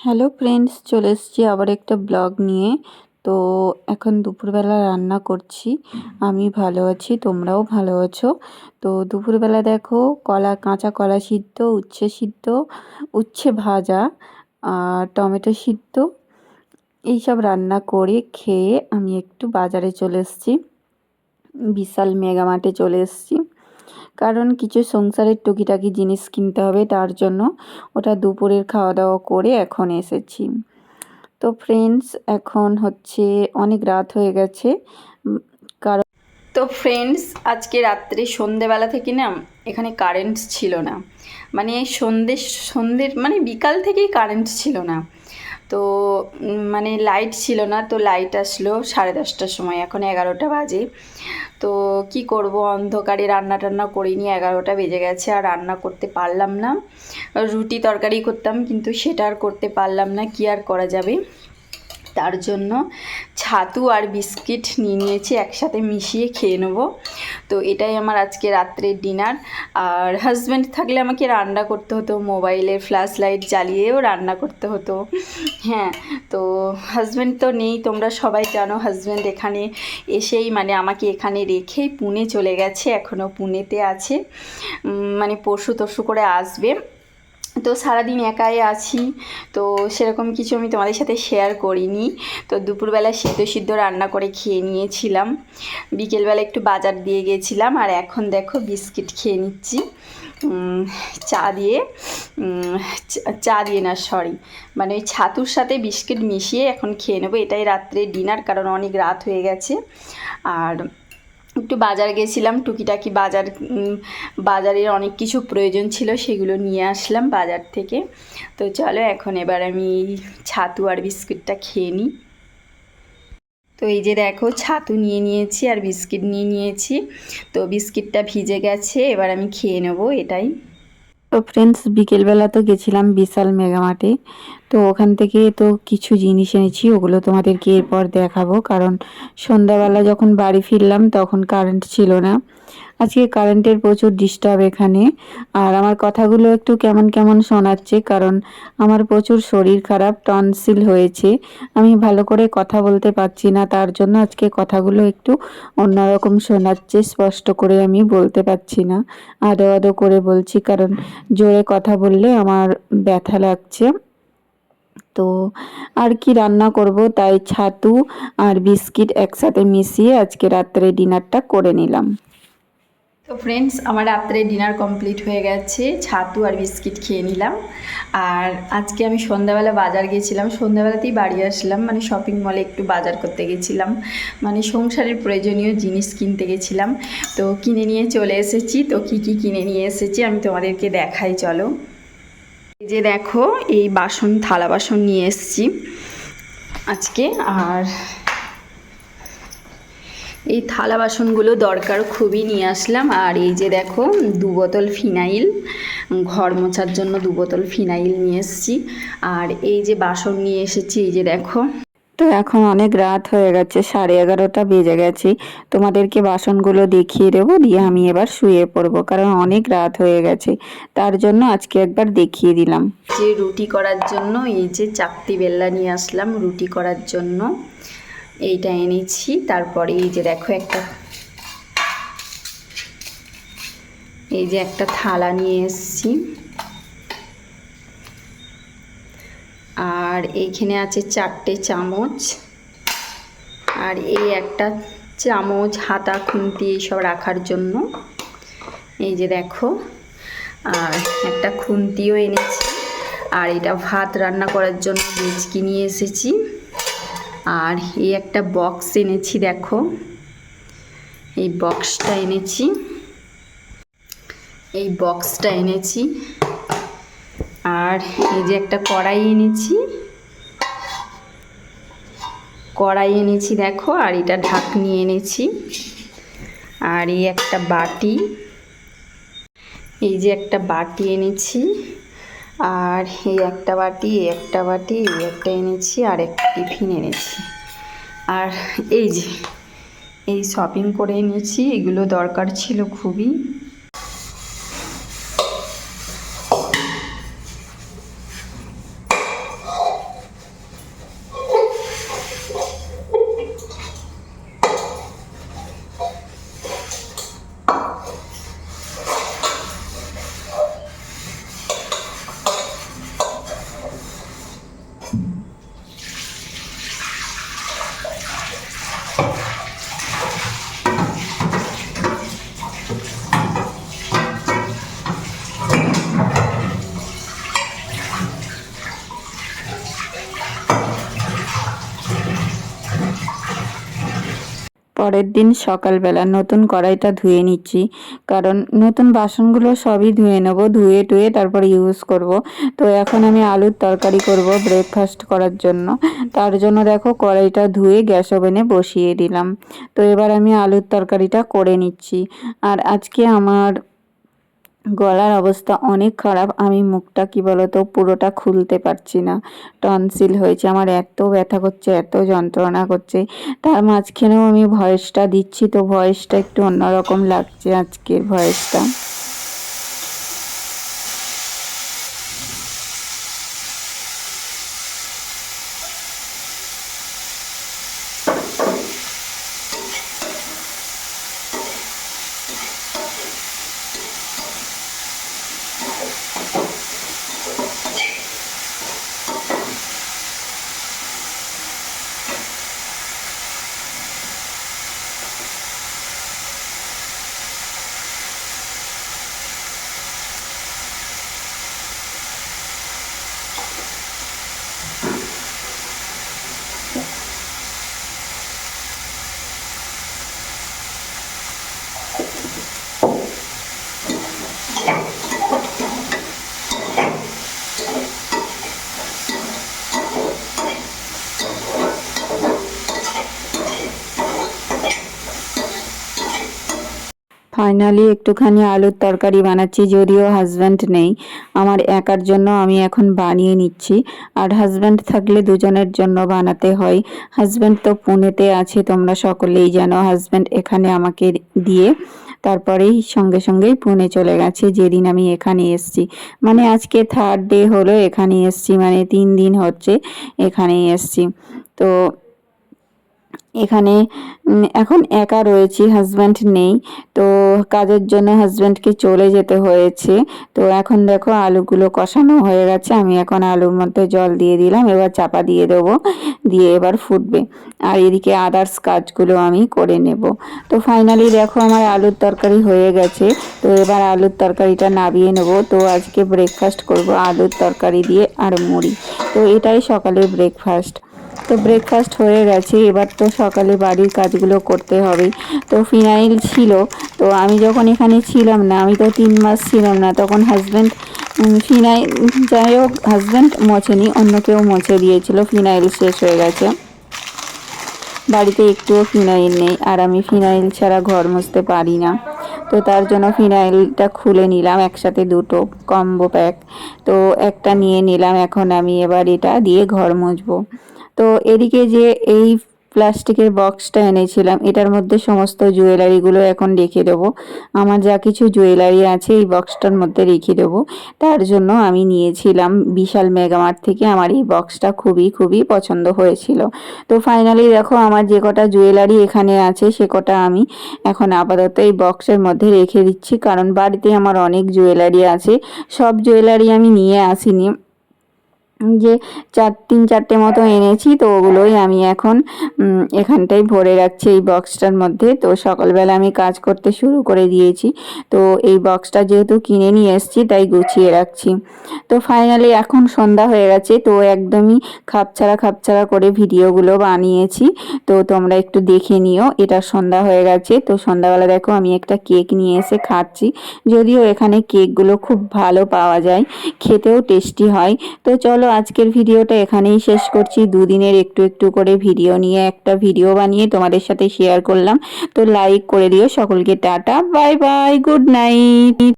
Hello friends চলে এসেছি আবার একটা ব্লগ নিয়ে। তো এখন দুপুরবেলা রান্না করছি। আমি ভালো আছি, তোমরাও ভালো আছো? তো দুপুরবেলা দেখো, কলা, কাঁচা কলা সিদ্ধ, উচ্ছে সিদ্ধ, উচ্ছে ভাজা, আর টমেটো সিদ্ধ। এইসব রান্না করে খেয়ে আমি একটু বাজারে চলে এসেছি। বিশাল মেগামার্টে চলে এসেছি। কারণ কিছু সংসারের টুকিটাকি জিনিস কিনতে হবে তার জন্য। ওটা দুপুরের খাওয়া দাওয়া করে এখন এসেছি। তো ফ্রেন্ডস এখন হচ্ছে অনেক রাত হয়ে গেছে। কারণ তো ফ্রেন্ডস আজকে রাত্রে সন্ধেবেলা থেকে না এখানে কারেন্ট ছিল না। মানে সন্ধে সন্ধ্যের মানে বিকাল থেকেই কারেন্ট ছিল না। তো মানে লাইট ছিল না, তো লাইট আসলো সাড়ে দশটার সময়, এখন এগারোটা বাজে। তো কি করব, অন্ধকারে রান্না টান্না করিনি, এগারোটা বেজে গেছে, আর রান্না করতে পারলাম না। রুটি তরকারি করতাম, কিন্তু সেটা আর করতে পারলাম না, কি আর করা যাবে? তার জন্য ছাতু আর বিস্কিট নিয়ে নিয়েছি, একসাথে মিশিয়ে খেয়ে নেব। তো এটাই আমার আজকে রাত্রের ডিনার। আর হাজব্যান্ড থাকলে আমাকে রান্না করতে হতো, মোবাইলে ফ্ল্যাশ লাইট জ্বালিয়েও রান্না করতে হতো। হ্যাঁ তো হাজব্যান্ড তো নেই, তোমরা সবাই জানো হাজব্যান্ড এখানে এসেই মানে আমাকে এখানে রেখেই পুনে চলে গেছে এখনও পুনেতে আছে। মানে পরশু তরশু করে আসবে। তো সারাদিন একাই আছি, তো সেরকম কিছু আমি তোমাদের সাথে শেয়ার করিনি। তো দুপুরবেলা সিদ্ধ সিদ্ধ রান্না করে খেয়ে নিয়েছিলাম। বিকেলবেলা একটু বাজার দিয়ে গিয়েছিলাম আর এখন দেখো বিস্কিট খেয়ে নিচ্ছি। চা দিয়ে চা দিয়ে না সরি মানে ওই ছাতুর সাথে বিস্কিট মিশিয়ে এখন খেয়ে নেব। এটাই রাত্রে ডিনার কারণ অনেক রাত হয়ে গেছে। আর একটু বাজার গেছিলাম, টুকিটাকি বাজার বাজারের অনেক কিছু প্রয়োজন ছিল সেগুলো নিয়ে আসলাম বাজার থেকে। তো চলো এখন এবার আমি ছাতু আর বিস্কুটটা খেয়ে নিই। তো এই যে দেখো, ছাতু নিয়ে নিয়েছি আর বিস্কিট নিয়ে নিয়েছি। তো বিস্কিটটা ভিজে গেছে, এবার আমি খেয়ে নেব এটাই। তো ফ্রেন্ডস বিকেলবেলা তো গেছিলাম বিশাল মেগামার্টে। তো ওখান থেকে তো কিছু জিনিস এনেছি, ওগুলো তোমাদেরকে এরপর দেখাবো। কারণ সন্ধ্যাবেলা যখন বাড়ি ফিরলাম, তখন কারেন্ট ছিল না। আজকে কারেন্টের প্রচুর ডিস্টার্ব এখানে। আর আমার কথাগুলো একটু কেমন কেমন শোনাচ্ছে, কারণ আমার প্রচুর শরীর খারাপ টনসিল হয়েছে। আমি ভালো করে কথা বলতে পারছি না, তার জন্য আজকে কথাগুলো একটু অন্যরকম শোনাচ্ছে, স্পষ্ট করে আমি বলতে পারছি না। আদো আদো করে বলছি, কারণ জোরে কথা বললে আমার ব্যথা লাগছে। তো আর কি রান্না করব, তাই ছাতু আর বিস্কিট একসাথে মিশিয়ে আজকে রাত্রে ডিনারটা করে নিলাম। তো ফ্রেন্ডস আমার রাত্রে ডিনার কমপ্লিট হয়ে গেছে, ছাতু আর বিস্কিট খেয়ে নিলাম। আর আজকে আমি সন্ধ্যাবেলা বাজার গেছিলাম সন্ধ্যাবেলাতেই বাড়ি আসলাম মানে শপিং মলে একটু বাজার করতে গেছিলাম মানে সংসারের প্রয়োজনীয় জিনিস কিনতে গেছিলাম। তো কিনে নিয়ে চলে এসেছি, তো কি কি কিনে নিয়ে এসেছি আমি তোমাদেরকে দেখাই, চলো। এই যে দেখো, এই বাসন, থালা বাসন নিয়ে এসেছি আজকে, আর এই থালা বাসনগুলো দরকার খুবই নিয়ে আসলাম। আর এই যে দেখো দু বোতল ফিনাইল ঘর মোছার জন্য দু বোতল ফিনাইল নিয়ে এসেছি। আর এই যে বাসন নিয়ে এসেছি এই যে দেখো। তো এখন অনেক রাত হয়ে গেছে সাড়ে এগারোটা বেজে গেছে। তোমাদেরকে বাসনগুলো দেখিয়ে দেবো দিয়ে আমি এবার শুয়ে পড়ব কারণ অনেক রাত হয়ে গেছে। তার জন্য আজকে একবার দেখিয়ে দিলাম। যে রুটি করার জন্য এই যে চাকতি বেল্লা নিয়ে আসলাম রুটি করার জন্য। এইটা এনেছি তারপরে এই যে দেখো একটা, এই যে একটা থালা নিয়ে এসছি। আর এইখানে আছে চারটে চামচ। আর এই একটা চামচ, হাতা, খুন্তি এইসব রাখার জন্য। এই যে দেখো, আর একটা খুন্তিও এনেছি। আর এটা ভাত রান্না করার জন্য ডেচকি নিয়ে এসেছি। আর এই একটা বক্স এনেছি, দেখো। এই বক্সটা এনেছি। এই বক্সটা এনেছি। আর এই যে একটা কড়াই এনেছি। কড়াই এনেছি, দেখো, আর এটা ঢাকনি এনেছি। আর এই একটা বাটি। এই যে একটা বাটি এনেছি। আর এই একটা বাটি একটা বাটি একটা এনেছি, আর একটা টিফিন এনেছি। আর এই যে, এই শপিং করে এনেছি, এগুলো দরকার ছিল খুবই। পরের দিন সকালবেলা নতুন কড়াইটা ধুয়ে নিচ্ছি। কারণ নতুন বাসনগুলো সবই ধুয়ে নেব, ধুয়ে টুয়ে তারপর ইউজ করব। তো এখন আমি আলুর তরকারি করব ব্রেকফাস্ট করার জন্য। তার জন্য দেখো কড়াইটা ধুয়ে গ্যাস ওভেনে বসিয়ে দিলাম। তো এবার আমি আলুর তরকারিটা করে নিচ্ছি। আর আজকে আমার গলার অবস্থা অনেক খারাপ। আমি মুখটা কি বলতো, পুরোটা খুলতে পারছি না। টনসিল হয়েছে, আমার এত ব্যথা করছে, এত যন্ত্রণা করছে। তার মাঝখানেও আমি ভয়েসটা দিচ্ছি, তো ভয়েসটা একটু অন্যরকম লাগছে আজকের ভয়েসটা ফাইনালি একটুখানি আলুর তরকারি বানাচ্ছি, যদিও হাজব্যান্ড নেই। আমার একার জন্য আমি এখন বানিয়ে নিচ্ছি। আর হাজব্যান্ড থাকলে দুজনের জন্য বানাতে হয়। হাজব্যান্ড তো পুনেতে আছে, তোমরা সকলেই জানো। হাজব্যান্ড এখানে আমাকে দিয়ে তারপরেই সঙ্গে সঙ্গেই পুনে চলে গেছে। যেদিন আমি এখানে এসছি। মানে আজকে থার্ড ডে হলো, এখানে এসছি। মানে তিন দিন হচ্ছে এখানেই এসছি। তো এখানে এখন একা রয়েছি হাজব্যান্ড নেই। তো কাজের জন্য হাজব্যান্ডকে চলে যেতে হয়েছে। তো এখন দেখো আলুগুলো কষানো হয়ে গেছে। আমি এখন আলুর মধ্যে জল দিয়ে দিলাম, এবার চাপা দিয়ে দেবো, দিয়ে এবার ফুটবে। আর এদিকে আদার্স কাজগুলো আমি করে নেব। তো ফাইনালি দেখো আমার আলুর তরকারি হয়ে গেছে। তো এবার আলুর তরকারিটা নাবিয়ে নেব। তো আজকে ব্রেকফাস্ট করব আলুর তরকারি দিয়ে আর মুড়ি। তো এটাই সকালের ব্রেকফাস্ট তো ব্রেকফাস্ট হয়ে গেছে, এবার তো সকালে বাড়ির কাজগুলো করতে হবে। তো ফিনাইল ছিল, তো আমি যখন এখানে ছিলাম না, আমি তো তিন মাস ছিলাম না, তখন হাজব্যান্ড ফিনাইল যাই হোক হাজব্যান্ড মোছেনি, অন্য কেউ মুছে দিয়েছিল ফিনাইল শেষ হয়ে গেছে। বাড়িতে একটুও ফিনাইল নেই, আর আমি ফিনাইল ছাড়া ঘর মুছতে পারি না। তো তার জন্য ফিনাইলটা খুলে নিলাম, একসাথে দুটো কম্বো প্যাক তো একটা নিয়ে নিলাম, এখন আমি এবার এটা দিয়ে ঘর মুছবো। তো এদিকে যে এই প্লাস্টিকের বক্সটা এনেছিলাম, এটার মধ্যে সমস্ত জুয়েলারিগুলো এখন রেখে দেবো। আমার যা কিছু জুয়েলারি আছে এই বক্সটার মধ্যে রেখে দেবো। তার জন্য আমি নিয়েছিলাম বিশাল মেগামার্ট থেকে আমার এই বক্সটা খুবই খুবই পছন্দ হয়েছিল। তো ফাইনালি দেখো আমার যে কটা জুয়েলারি এখানে আছে, সে কটা আমি এখন আপাতত এই বক্সের মধ্যে রেখে দিচ্ছি। কারণ বাড়িতে আমার অনেক জুয়েলারি আছে, সব জুয়েলারি আমি নিয়ে আসিনি। যে চার, তিন, চারটে মতো এনেছি, তো ওগুলোই আমি এখন এখানটায় ভরে রাখছি এই বক্সটার মধ্যে। তো সকালবেলা আমি কাজ করতে শুরু করে দিয়েছি। তো এই বক্সটা যেহেতু কিনে নিয়ে এসেছি, তাই গুছিয়ে রাখছি। তো ফাইনালি এখন সন্ধ্যা হয়ে গেছে, তো একদমই খাপছাড়া খাপছাড়া করে ভিডিওগুলো বানিয়েছি। তো তোমরা একটু দেখে নিও, এটা সন্ধ্যা হয়ে গেছে। তো সন্ধ্যাবেলা দেখো, আমি একটা কেক নিয়ে এসে খাচ্ছি। যদিও এখানে কেকগুলো খুব ভালো পাওয়া যায়, খেতেও টেস্টি হয়। তো চলো আজকের ভিডিওটা এখানেই শেষ করছি। দুদিনের একটু একটু করে ভিডিও নিয়ে একটা ভিডিও বানিয়ে তোমাদের সাথে শেয়ার করলাম। তো লাইক করে দিও। সকলকে tata. Bye bye good night